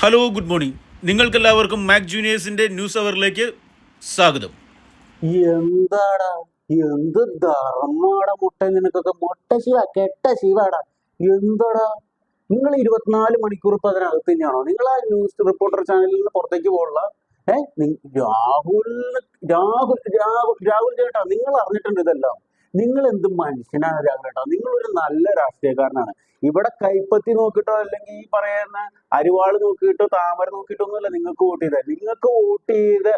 Hello good morning നിങ്ങൾക്കെല്ലാവർക്കും Mac ജൂനിയേഴ്സിന്റെ news അവറിലേക്ക് സ്വാഗതം. എന്താടാ? എന്ത് ധർമ്മടാ മുട്ട നിനക്കൊക്കെ? മുട്ട ശിവ കെട്ട ശിവാടാ. എന്താടാ? നിങ്ങൾ ഇരുപത്തിനാല് മണിക്കൂർ ഇപ്പൊ അതിനകത്ത് തന്നെയാണോ? നിങ്ങൾ ആ ന്യൂസ് റിപ്പോർട്ടർ ചാനലിൽ നിന്ന് പുറത്തേക്ക് പോകുള്ള രാഹുൽ രാഹുൽ രാഹുൽ രാഹുൽ ചേട്ടാ നിങ്ങൾ അറിഞ്ഞിട്ടുണ്ട് ഇതെല്ലാം. നിങ്ങൾ എന്ത് മനുഷ്യനാണ് രാഹുൽ ചേട്ടാ? നിങ്ങൾ ഒരു നല്ല രാഷ്ട്രീയക്കാരനാണ്. ഇവിടെ കൈപ്പത്തി നോക്കിയിട്ടോ അല്ലെങ്കിൽ ഈ പറയുന്ന അരിവാൾ നോക്കിയിട്ടോ താമര നോക്കിയിട്ടോ ഒന്നുമല്ല നിങ്ങൾക്ക് വോട്ട് ചെയ്തത്. നിങ്ങൾക്ക് വോട്ട് ചെയ്ത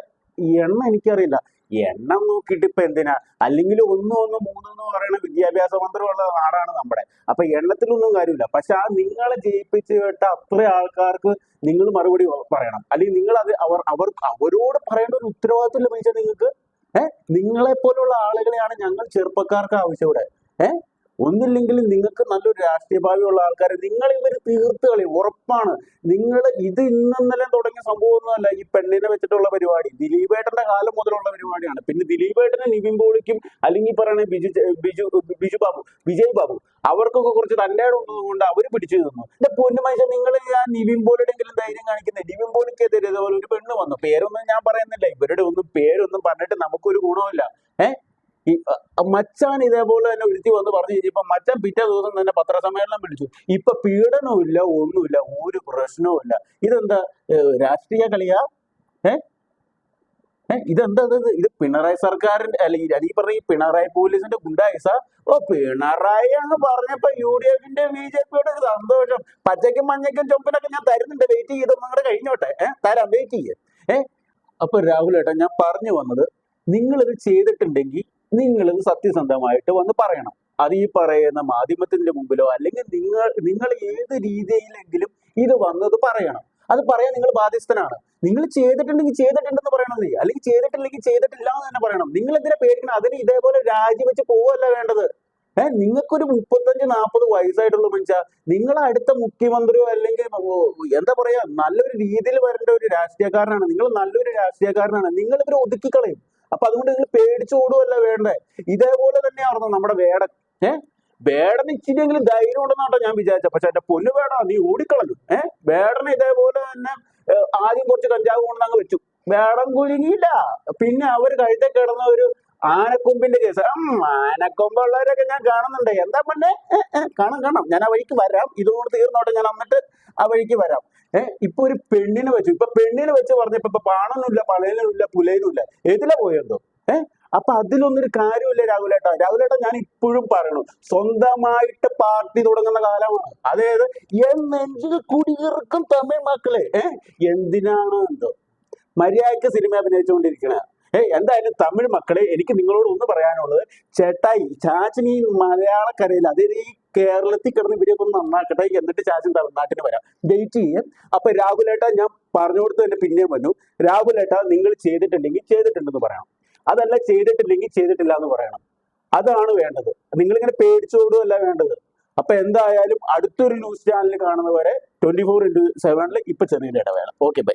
എണ്ണം എനിക്കറിയില്ല. എണ്ണം നോക്കിയിട്ട് ഇപ്പൊ എന്തിനാ? അല്ലെങ്കിൽ ഒന്ന് ഒന്ന് മൂന്നെന്ന് പറയുന്ന വിദ്യാഭ്യാസ മന്ത്രിയുള്ള നാടാണ് നമ്മുടെ. അപ്പൊ എണ്ണത്തിലൊന്നും കാര്യമില്ല. പക്ഷെ ആ നിങ്ങളെ ജയിപ്പിച്ച് വിട്ട അത്ര ആൾക്കാർക്ക് നിങ്ങൾ മറുപടി പറയണം. അല്ലെങ്കിൽ നിങ്ങൾ അത് അവർ അവർ അവരോട് പറയേണ്ട ഒരു ഉത്തരവാദിത്വം ലഭിച്ചാൽ നിങ്ങൾക്ക് ഏഹ് നിങ്ങളെ പോലുള്ള ആളുകളെയാണ് ഞങ്ങൾ ചെറുപ്പക്കാർക്ക് ആവശ്യം ഇവിടെ. ഏഹ് ഒന്നില്ലെങ്കിൽ നിങ്ങൾക്ക് നല്ലൊരു രാഷ്ട്രീയ ഭാവിയുള്ള ആൾക്കാർ നിങ്ങൾ ഇവർ തീർത്ത് കളി. ഉറപ്പാണ്. നിങ്ങൾ ഇത് ഇന്നലെ തുടങ്ങിയ സംഭവമൊന്നുമല്ല ഈ പെണ്ണിനെ വെച്ചിട്ടുള്ള പരിപാടി. ദിലീപേട്ടന്റെ കാലം മുതലുള്ള പരിപാടിയാണ്. പിന്നെ ദിലീപേട്ടനെ നിവിൻ പോളിക്കും അല്ലെങ്കിൽ പറയണ ബിജു ബിജു ബിജു ബാബു വിജയ് ബാബു അവർക്കൊക്കെ കുറച്ച് തന്റെ ഉള്ളത് കൊണ്ട് അവർ പിടിച്ചു നിന്നു. എന്റെ പൊന്നു മനുഷ്യൻ നിങ്ങൾ ഞാൻ നിവിൻ പോളിയുടെങ്കിലും ധൈര്യം കാണിക്കുന്നത് നിവിൻ പോളിക്കെതിരെ ഇതുപോലെ ഒരു പെണ്ണ് വന്നു. പേരൊന്നും ഞാൻ പറയുന്നില്ല. ഇവരുടെ ഒന്നും പേരൊന്നും പറഞ്ഞിട്ട് നമുക്കൊരു ഗുണമില്ല ഏഹ് മച്ചാൻ ഇതേപോലെ തന്നെ വിളിച്ചു വന്ന് പറഞ്ഞു കഴിഞ്ഞപ്പോ മച്ചൻ പിറ്റേ ദിവസം തന്നെ പത്രസമ്മേളനം വിളിച്ചു. ഇപ്പൊ ഇല്ല ഒന്നുമില്ല ഒരു പ്രശ്നവും ഇല്ല ഇതെന്താ രാഷ്ട്രീയ കളിയാ? ഏഹ് ഇതെന്താ ഇത് പിണറായി സർക്കാരിന്റെ അല്ലെങ്കിൽ ഈ പറഞ്ഞ പിണറായി പോലീസിന്റെ ഗുണ്ടായിസ ഓ പിണറായി എന്ന് പറഞ്ഞപ്പോ യു ഡി എഫിന്റെ ബി ജെ പിയുടെ ഒരു സന്തോഷം. പച്ചയ്ക്കും മഞ്ഞയ്ക്കും ചൊമ്പിനൊക്കെ ഞാൻ തരുന്നുണ്ട്. വെയിറ്റ് ചെയ്ത് നിങ്ങളുടെ കഴിഞ്ഞോട്ടെ. ഏഹ് തരാം വെയിറ്റ് ചെയ്യേ. ഏഹ് അപ്പൊ രാഹുൽ ഏട്ടാ ഞാൻ പറഞ്ഞു വന്നത് നിങ്ങളിത് ചെയ്തിട്ടുണ്ടെങ്കിൽ നിങ്ങളിത് സത്യസന്ധമായിട്ട് വന്ന് പറയണം. അത് ഈ പറയുന്ന മാധ്യമത്തിന്റെ മുമ്പിലോ അല്ലെങ്കിൽ നിങ്ങൾ നിങ്ങൾ ഏത് രീതിയിലെങ്കിലും ഇത് വന്നത് പറയണം. അത് പറയാൻ നിങ്ങൾ ബാധ്യസ്ഥനാണ്. നിങ്ങൾ ചെയ്തിട്ടുണ്ടെങ്കിൽ ചെയ്തിട്ടുണ്ടെന്ന് പറയണം നീ. അല്ലെങ്കിൽ ചെയ്തിട്ടില്ലെങ്കിൽ ചെയ്തിട്ടില്ല എന്ന് തന്നെ പറയണം. നിങ്ങൾ എന്തിനാ പേടിക്കണം? അതിന് ഇതേപോലെ രാജിവെച്ച് പോവല്ല വേണ്ടത്? ഏഹ് നിങ്ങൾക്കൊരു മുപ്പത്തഞ്ച് നാൽപ്പത് വയസ്സായിട്ടുള്ള മനുഷ്യ നിങ്ങൾ അടുത്ത മുഖ്യമന്ത്രിയോ അല്ലെങ്കിൽ എന്താ പറയാ നല്ലൊരു രീതിയിൽ വരേണ്ട ഒരു രാഷ്ട്രീയക്കാരനാണ്. നിങ്ങൾ നല്ലൊരു രാഷ്ട്രീയക്കാരനാണ്. നിങ്ങൾ ഇവരെ ഒതുക്കിക്കളയും. അപ്പൊ അതുകൊണ്ട് നിങ്ങൾ പേടിച്ചോടുമല്ല വേണ്ടേ? ഇതേപോലെ തന്നെയായിരുന്നു നമ്മുടെ വേടൻ. ഏഹ് വേടൻ ഇച്ചിരിയെങ്കിലും ധൈര്യം ഉണ്ടെന്നാട്ടോ ഞാൻ വിചാരിച്ചത് പക്ഷെ എന്റെ പൊന്നു വേടാ നീ ഓടിക്കളഞ്ഞു. ഏഹ് വേടൻ ഇതേപോലെ തന്നെ ആദ്യം കുറച്ച് കഞ്ചാവ് കൊണ്ടങ്ങ് വെച്ചു. വേടൻ കുലുങ്ങിയില്ല. പിന്നെ അവർ കഴുത്തെ കിടന്ന ഒരു ആനക്കൊമ്പിന്റെ കേസ്. ആനക്കൊമ്പുള്ളവരൊക്കെ ഞാൻ കാണുന്നുണ്ട്. എന്താ പണ്ടേ? കാണാം കാണാം. ഞാൻ ആ വഴിക്ക് വരാം. ഇതുകൊണ്ട് തീർന്നോട്ടെ. ഞാൻ എന്നിട്ട് ആ വഴിക്ക് വരാം. ഏഹ് ഇപ്പൊ ഒരു പെണ്ണിന് വെച്ചു. ഇപ്പൊ പെണ്ണിന് വെച്ച് പറഞ്ഞപ്പോ ഇപ്പൊ പാണനുമില്ല പളയനുമില്ല പുലയനുമില്ല. ഏതിലാ പോയതോ? ഏഹ് അപ്പൊ അതിലൊന്നൊരു കാര്യമില്ല രാഹുലേട്ടാ. രാഹുലേട്ടാ ഞാൻ ഇപ്പോഴും പറയണു. സ്വന്തമായിട്ട് പാർട്ടി തുടങ്ങുന്ന കാലമാണ്. അതായത് എൻ നെഞ്ചിൽ കുടിയിറക്കും തമിഴ് മക്കളെ. ഏഹ് എന്തിനാണ് എന്തോ? മര്യാദയ്ക്ക് സിനിമ അഭിനയിച്ചുകൊണ്ടിരിക്കണ. ഏ എന്തായാലും തമിഴ് മക്കളെ എനിക്ക് നിങ്ങളോട് ഒന്ന് പറയാനുള്ളത്. ചേട്ടായി ചാച്ചൻ ഈ മലയാളക്കരയിൽ അതായത് ഈ കേരളത്തിൽ കിടന്ന് ഇവരെയൊക്കെ ഒന്ന് നന്നാക്കട്ടെ. എന്നിട്ട് ചാച്ചൻ തമിഴ്നാട്ടിന് വരാം. വെയിറ്റ് ചെയ്യാം. അപ്പൊ രാഹുലേട്ട ഞാൻ പറഞ്ഞു കൊടുത്ത് തന്നെ പിന്നെയും വന്നു. രാഹുലേട്ട നിങ്ങൾ ചെയ്തിട്ടുണ്ടെങ്കിൽ ചെയ്തിട്ടുണ്ടെന്ന് പറയണം. അതല്ല ചെയ്തിട്ടില്ലെങ്കിൽ ചെയ്തിട്ടില്ല എന്ന് പറയണം. അതാണ് വേണ്ടത്. നിങ്ങളിങ്ങനെ പേടിച്ചോടുമല്ല വേണ്ടത്. അപ്പൊ എന്തായാലും അടുത്തൊരു ന്യൂസ് ചാനൽ കാണുന്നവരെ ട്വന്റി ഫോർ ഇന്റു സെവനിൽ ഇപ്പൊ ചെറിയൊരു ഇടവേള. Okay bye